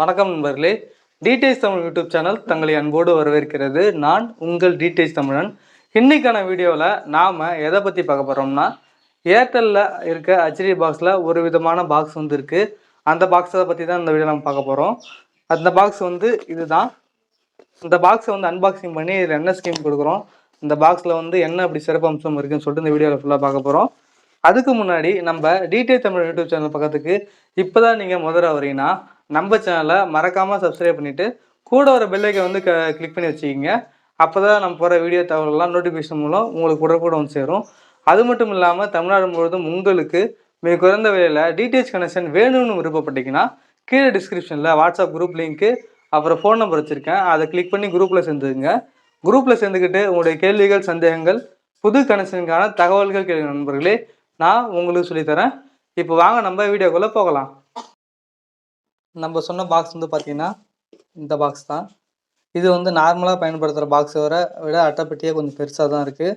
வணக்கம் நண்பர்களே. DTH Tamil YouTube channel தங்களை அன்போடு வரவேற்கிறது. நான் உங்கள் டிடிஎச் தமிழன். இன்றைக்கான வீடியோவில் நாம் எதை பற்றி பார்க்க போகிறோம்னா ஏர்டெல்லில் இருக்க ஹெச்டி பாக்ஸில் ஒரு விதமான பாக்ஸ் வந்து இருக்குது அந்த பாக்ஸை பற்றி தான் இந்த வீடியோ நம்ம பார்க்க போகிறோம் அந்த பாக்ஸ் வந்து இதுதான். இந்த பாக்ஸை வந்து அன்பாக்சிங் பண்ணி இதில் என்ன ஸ்கீம் கொடுக்குறோம்? இந்த பாக்ஸில் வந்து என்ன அப்படி சிறப்பு அம்சம் இருக்குதுன்னு சொல்லிட்டு இந்த வீடியோவில் ஃபுல்லாக பார்க்க போகிறோம் அதுக்கு முன்னாடி நம்ம டிடிஐ தமிழ் யூடியூப் சேனல் பக்கத்துக்கு இப்போ தான் நீங்கள் முதல்ல வரீங்கன்னா நம்ம சேனலை மறக்காமல் சப்ஸ்கிரைப் பண்ணிவிட்டு கூட ஒரு பெல்லைக்கை வந்து க கிளிக் பண்ணி வச்சுக்கிங்க. அப்போ தான் நம்ம போகிற வீடியோ தகவலெல்லாம் நோட்டிஃபிகேஷன் மூலம் உங்களுக்கு உடனுக்குடன் வந்து சேரும். அது மட்டும் இல்லாமல் தமிழ்நாடு முழுவதும் உங்களுக்கு மிக குறைந்த விலையில் டிடிஹெச் கனெக்ஷன் வேணும்னு விருப்பப்பட்டீங்கன்னா கீழே டிஸ்கிரிப்ஷனில் வாட்ஸ்அப் குரூப் லிங்க்கு அப்புறம் ஃபோன் நம்பர் வச்சுருக்கேன். அதை கிளிக் பண்ணி குரூப்பில் சேர்ந்துக்குங்க. குரூப்பில் சேர்ந்துக்கிட்டு உங்களுடைய கேள்விகள் சந்தேகங்கள் புது கனெக்ஷனுக்கான தகவல்கள் கேள்வி நண்பர்களே நான் உங்களுக்கு சொல்லித்தரேன். இப்போ வாங்க நம்ம வீடியோக்குள்ளே போகலாம். நம்ம சொன்ன பாக்ஸ் வந்து பார்த்தீங்கன்னா இந்த பாக்ஸ் தான். இது வந்து நார்மலாக பயன்படுத்துகிற பாக்ஸை வர விட அட்டைப்பெட்டியே கொஞ்சம் பெருசாக தான் இருக்குது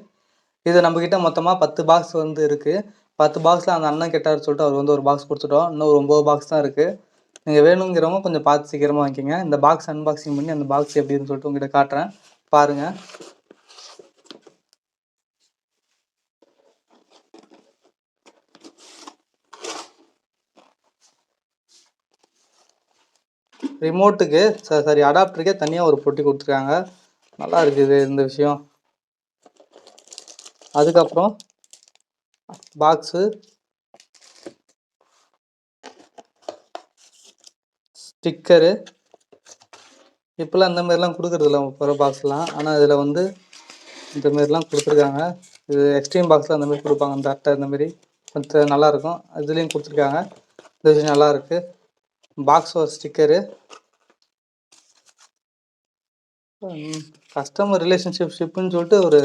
இது நம்மக்கிட்ட மொத்தமாக பத்து பாக்ஸ் வந்து இருக்குது பத்து பாக்ஸில் அந்த அண்ணன் கேட்டார் சொல்லிட்டு அவர் வந்து ஒரு பாக்ஸ் கொடுத்துட்டோம். இன்னும் ஒரு ஒம்பது பாக்ஸ் தான் இருக்குது நீங்கள் வேணுங்கிறவங்க கொஞ்சம் பார்த்து சீக்கிரமாக வாங்கிக்கோங்க. இந்த பாக்ஸ் அன்பாக்சிங் பண்ணி அந்த பாக்ஸ் எப்படின்னு சொல்லிட்டு உங்கள்கிட்ட காட்டுறேன். பாருங்கள் ரிமோட்டுக்கு ச- சாரி அடாப்டருக்கே தனியாக ஒரு பொட்டி கொடுத்துருக்காங்க. நல்லா இருக்குது இந்த விஷயம். அதுக்கப்புறம் பாக்ஸு ஸ்டிக்கரு இப்போல்லாம் இந்த மாதிரிலாம் கொடுக்குறதில்ல போகிற பாக்ஸ்லாம் ஆனால் இதில் வந்து இந்த மாதிரிலாம் கொடுத்துருக்காங்க. இது எக்ஸ்ட்ரீம் பாக்ஸில் அந்த மாதிரி கொடுப்பாங்க இந்த அட்டை இந்த மாதிரி. கொஞ்சம் நல்லாயிருக்கும் இதுலேயும் கொடுத்துருக்காங்க. இந்த விஷயம் நல்லாயிருக்கு பாக்ஸ் ஒரு ஸ்டிக்கரு கஸ்டமர் ரிலேஷன்ஷிப் ஷிப்புன்னு சொல்லிட்டு ஒரு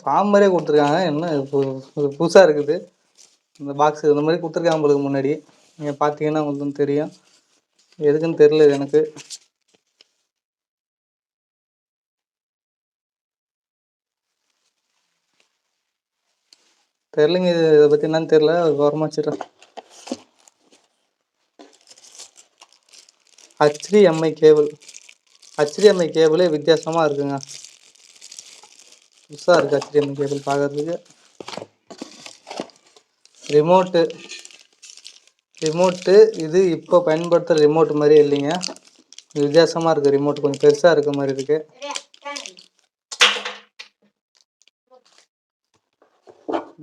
ஃபார்ம் மாதிரியே கொடுத்துருக்காங்க. என்ன இது புதுசாக இருக்குது. இந்த பாக்ஸ் இந்த மாதிரி கொடுத்துருக்காங்க உங்களுக்கு முன்னாடி. நீங்கள் பார்த்தீங்கன்னா உங்களுக்கு தெரியும். எதுக்குன்னு தெரியல எனக்கு. தெரிலங்க இது இதை பற்றி என்னன்னு தெரில ஓரமாக வச்சிடுறேன் HDMI கேபிள் ஹச்டிஎம்ஐ கேபிளே வித்தியாசமாக இருக்குங்க. புதுசாக இருக்குது ஹச்டிஎம்ஐ கேபிள் பார்க்கறதுக்கு. ரிமோட்டு ரிமோட்டு இது இப்போ பயன்படுத்துகிற ரிமோட் மாதிரி இல்லைங்க. வித்தியாசமாக இருக்குது ரிமோட் கொஞ்சம் பெருசாக இருக்க மாதிரி இருக்குது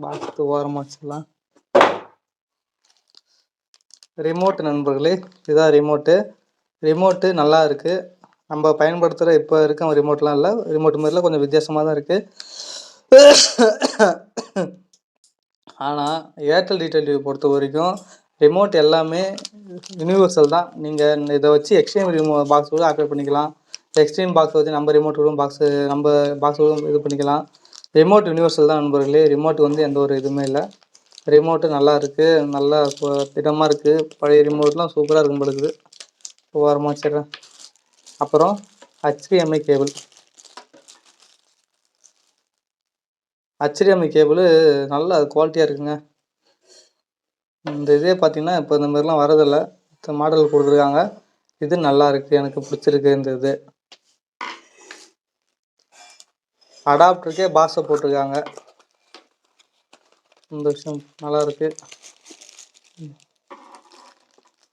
பாக்ஸ் ஓரமாக வச்சிடலாம். ரிமோட் நண்பர்களே இதான் ரிமோட்டு ரிமோட்டு நல்லா இருக்குது நம்ம பயன்படுத்துகிற இப்போ இருக்க ரிமோட்லாம் இல்லை. ரிமோட் மாதிரிலாம் கொஞ்சம் வித்தியாசமாக தான் இருக்குது ஆனால் ஏர்டெல் டீடெயில் டிவி பொறுத்த வரைக்கும் ரிமோட் எல்லாமே யூனிவர்சல் தான். நீங்கள் இதை வச்சு எக்ஸ்ட்ரீம் ரிமோ பாக்ஸ் கூட ஆக்டிவேட் பண்ணிக்கலாம். எக்ஸ்ட்ரீம் பாக்ஸ் வச்சு நம்ம ரிமோட் கூட பாக்ஸ் நம்ம பாக்ஸ் கூட இது பண்ணிக்கலாம். ரிமோட் யூனிவர்சல் தான் நண்பர்களே. ரிமோட் வந்து எந்த ஒரு இதுவுமே இல்லை. ரிமோட்டு நல்லா இருக்குது நல்லா திடமாக இருக்குது பழைய ரிமோட்லாம் சூப்பராக இருக்கும் பொழுது ஓரமாக வச்சிடறேன். அப்புறம் ஹச்டிஎம்ஐ கேபிள் ஹச்டிஎம்ஐ கேபிள் நல்ல குவாலிட்டியாக இருக்குங்க. இந்த இதே பார்த்தீங்கன்னா இப்போ இந்த மாதிரிலாம் வரதில்லை மற்ற மாடல் கொடுத்துருக்காங்க. இது நல்லா இருக்குது எனக்கு பிடிச்சிருக்கு இந்த இது. அடாப்டருக்கே பாஸை போட்டிருக்காங்க. இந்த விஷயம் நல்லா இருக்குது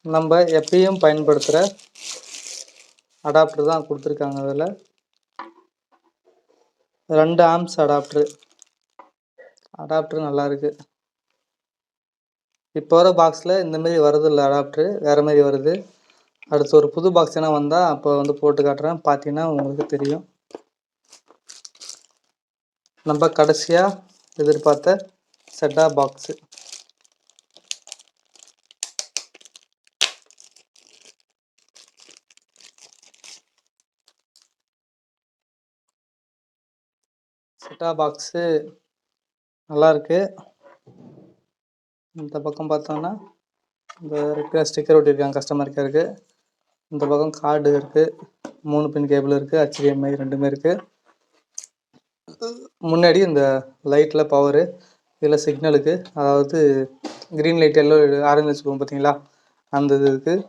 நம்ம எப்பயும் பயன்படுத்துகிற அடாப்டர் தான் கொடுத்துருக்காங்க அதில். ரெண்டு ஆம்ஸ் அடாப்டரு அடாப்டர் நல்லாயிருக்கு இப்போ வர பாக்ஸில் இந்த மாதிரி வரதில்லை அடாப்டரு வேறு மாதிரி வருது. அடுத்து ஒரு புது பாக்ஸ் என்ன வந்தால் அப்போ வந்து போட்டு காட்டுறேன். பார்த்தீங்கன்னா உங்களுக்கு தெரியும். நம்ம கடைசியாக எதிர்பார்த்த செட்டா பாக்ஸு செட்டா பாக்ஸு நல்லாயிருக்கு இந்த பக்கம் பார்த்தோம்னா இந்த இருக்கிற ஸ்டிக்கர் ஒட்டியிருக்காங்க கஸ்டமர் கேருக்கு இந்த பக்கம் கார்டு இருக்குது மூணு பின் கேபிள் இருக்குது HDMI ரெண்டுமே இருக்குது முன்னாடி இந்த லைட்டில் பவரு இதில் சிக்னலுக்கு அதாவது க்ரீன் லைட் எல்லோ ஆரஞ்சு சொல்லுவோம் பார்த்தீங்களா அந்த இது இருக்குது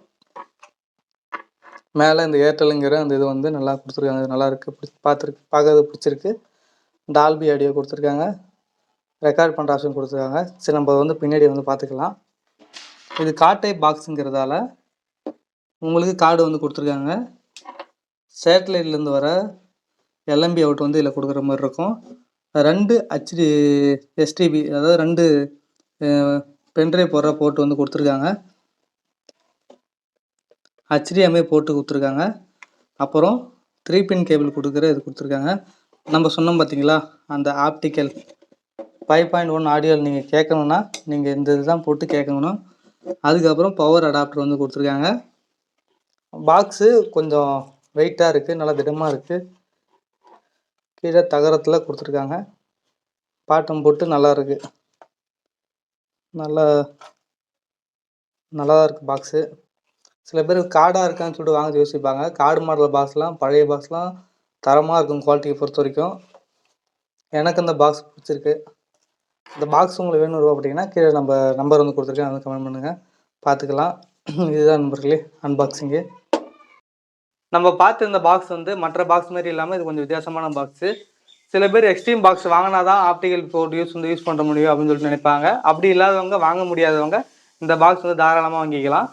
மேலே இந்த ஏர்டெல்லுங்கிற அந்த இது வந்து நல்லா கொடுத்துருக்காங்க நல்லா இருக்குது பிடிச்சி பார்த்துருக்கு பார்க்கறது பிடிச்சிருக்கு. டால்பி ஆடியோ கொடுத்துருக்காங்க. ரெக்கார்ட் பண்ணுற ஆப்ஷன் கொடுத்துருக்காங்க. சரி நம்ம வந்து பின்னாடி வந்து பார்த்துக்கலாம். இது காட்டை பாக்ஸுங்கிறதால உங்களுக்கு கார்டு வந்து கொடுத்துருக்காங்க. சேட்டலைட்லேருந்து வர எல்எம்பி அவுட் வந்து இதில் கொடுக்குற மாதிரி இருக்கும். ரெண்டு ஹெச்டி எஸ்டிபி அதாவது ரெண்டு பென்ட்ரைவ் போடுற போர்ட் வந்து கொடுத்துருக்காங்க. ஹச்டிஎம்ஐ போட்டு கொடுத்துருக்காங்க. அப்புறம் த்ரீ பின் கேபிள் கொடுக்குற இது கொடுத்துருக்காங்க. நம்ம சொன்னோம் பார்த்தீங்களா அந்த optical five point one audio நீங்கள் கேட்கணுன்னா நீங்கள் இந்த இதுதான் போட்டு கேட்கணும் அதுக்கப்புறம் பவர் அடாப்டர் வந்து கொடுத்துருக்காங்க. பாக்ஸு கொஞ்சம் வெயிட்டாக இருக்குது நல்லா திடமாக இருக்குது கீழே தகரத்தில் கொடுத்துருக்காங்க. பாட்டம் போட்டு நல்லா இருக்கு. நல்லா நல்லா தான் இருக்குது பாக்ஸு சில பேர் கார்டாக இருக்கான்னு சொல்லிட்டு வாங்க யோசிப்பாங்க. கார்டு மாடல் பாக்ஸ்லாம் பழைய பாக்ஸ்லாம் தரமாக இருக்கும் குவாலிட்டியை பொறுத்த வரைக்கும். எனக்கு இந்த பாக்ஸ் பிடிச்சிருக்கு. இந்த பாக்ஸ் உங்களுக்கு வேணும் அப்படின்னா கீழே நம்ம நம்பர் வந்து கொடுத்துருக்கேன். அதை கமெண்ட் பண்ணுங்கள் பார்த்துக்கலாம். இதுதான் நண்பர்களே அன்பாக்சிங்கு நம்ம பார்த்து இந்த பாக்ஸ் வந்து மற்ற பாக்ஸ் மாதிரி இல்லாமல் இது கொஞ்சம் வித்தியாசமான பாக்ஸு சில பேர் எக்ஸ்ட்ரீம் பாக்ஸ் வாங்கினா தான் ஆப்டிக்கல் போர்ட் யூஸ் வந்து யூஸ் பண்ண முடியும் அப்படின்னு சொல்லிட்டு நினைப்பாங்க. அப்படி இல்லாதவங்க வாங்க முடியாதவங்க இந்த பாக்ஸ் வந்து தாராளமாக வாங்கிக்கலாம்.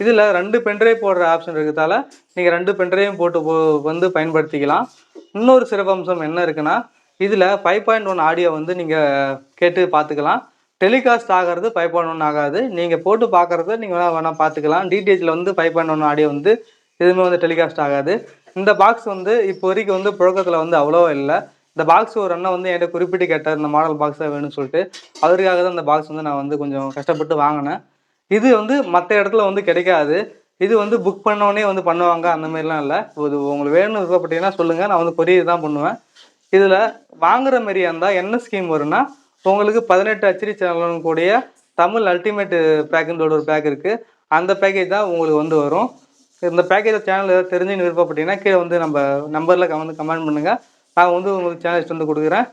இதில் ரெண்டு பென்ட்ரைவ் போடுற ஆப்ஷன் இருக்கிறதால நீங்கள் ரெண்டு பென்ட்ரைவும் போட்டு போ வந்து பயன்படுத்திக்கலாம். இன்னொரு சிறப்பம்சம் என்ன இருக்குன்னா இதில் ஃபைவ் பாயிண்ட் ஒன் ஆடியோ வந்து நீங்கள் கேட்டு பார்த்துக்கலாம் டெலிகாஸ்ட் ஆகிறது ஃபைவ் பாயிண்ட் ஒன் ஆகாது. நீங்கள் போட்டு பார்க்குறத நீங்கள் வேணால் வேணால் பார்த்துக்கலாம் டிடிஹெச்சில் வந்து ஃபைவ் பாயிண்ட் ஒன் ஆடியோ வந்து எதுவுமே வந்து டெலிகாஸ்ட் ஆகாது. இந்த பாக்ஸ் வந்து இப்போ வரைக்கும் வந்து புழக்கத்தில் வந்து அவ்வளோவா இல்லை. இந்த பாக்ஸ் ஒரு அண்ணன் வந்து என்கிட்ட குறிப்பிட்டு கேட்டார் இந்த மாடல் பாக்ஸாக வேணும்னு சொல்லிட்டு. அவருக்காக தான் இந்த பாக்ஸ் வந்து நான் வந்து கொஞ்சம் கஷ்டப்பட்டு வாங்கினேன். இது வந்து மற்ற இடத்துல வந்து கிடைக்காது. இது வந்து புக் பண்ணோடனே வந்து பண்ணுவாங்க. அந்த மாதிரிலாம் இல்லை. இது உங்களுக்கு வேணும்னு விருப்பப்பட்டீங்கன்னா சொல்லுங்கள் நான் வந்து கொரியர் தான் பண்ணுவேன். இதில் வாங்குற மாதிரியா இருந்தால் என்ன ஸ்கீம் வரும்னா உங்களுக்கு பதினெட்டு அச்சடி சேனலுன்னு கூடிய தமிழ் அல்டிமேட் பேக்குன்ற ஒரு பேக் இருக்குது அந்த பேக்கேஜ் தான் உங்களுக்கு வந்து வரும். இந்த பேக்கேஜ் சேனல் ஏதாவது தெரிஞ்சுன்னு விருப்பப்பட்டீங்கன்னா கீழே வந்து நம்ம நம்பரில் வந்து கமெண்ட் பண்ணுங்கள் நான் வந்து உங்களுக்கு சேனல் வந்து கொடுக்குறேன்.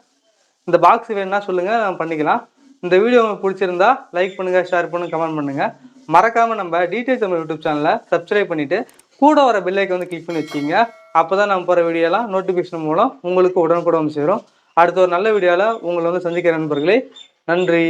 இந்த பாக்ஸ் வேணும்னா சொல்லுங்கள் நான் பண்ணிக்கலாம். இந்த வீடியோ உங்களுக்கு பிடிச்சிருந்தா லைக் பண்ணுங்கள் ஷேர் பண்ணுங்கள் கமெண்ட் பண்ணுங்கள் மறக்காமல் நம்ம டீடைல்ஸ் நம்ம யூடியூப் சேனலை சப்ஸ்கிரைப் பண்ணிவிட்டு கூட வர பில்லைக்கு வந்து கிளிக் பண்ணி வச்சிங்க அப்போ தான் நம்ம போகிற வீடியோலாம் நோட்டிஃபிகேஷன் மூலம் உங்களுக்கு உடனுக்குடன் சேரும். அடுத்த ஒரு நல்ல வீடியோவில் உங்களை வந்து சந்திக்கிற நண்பர்களே நன்றி.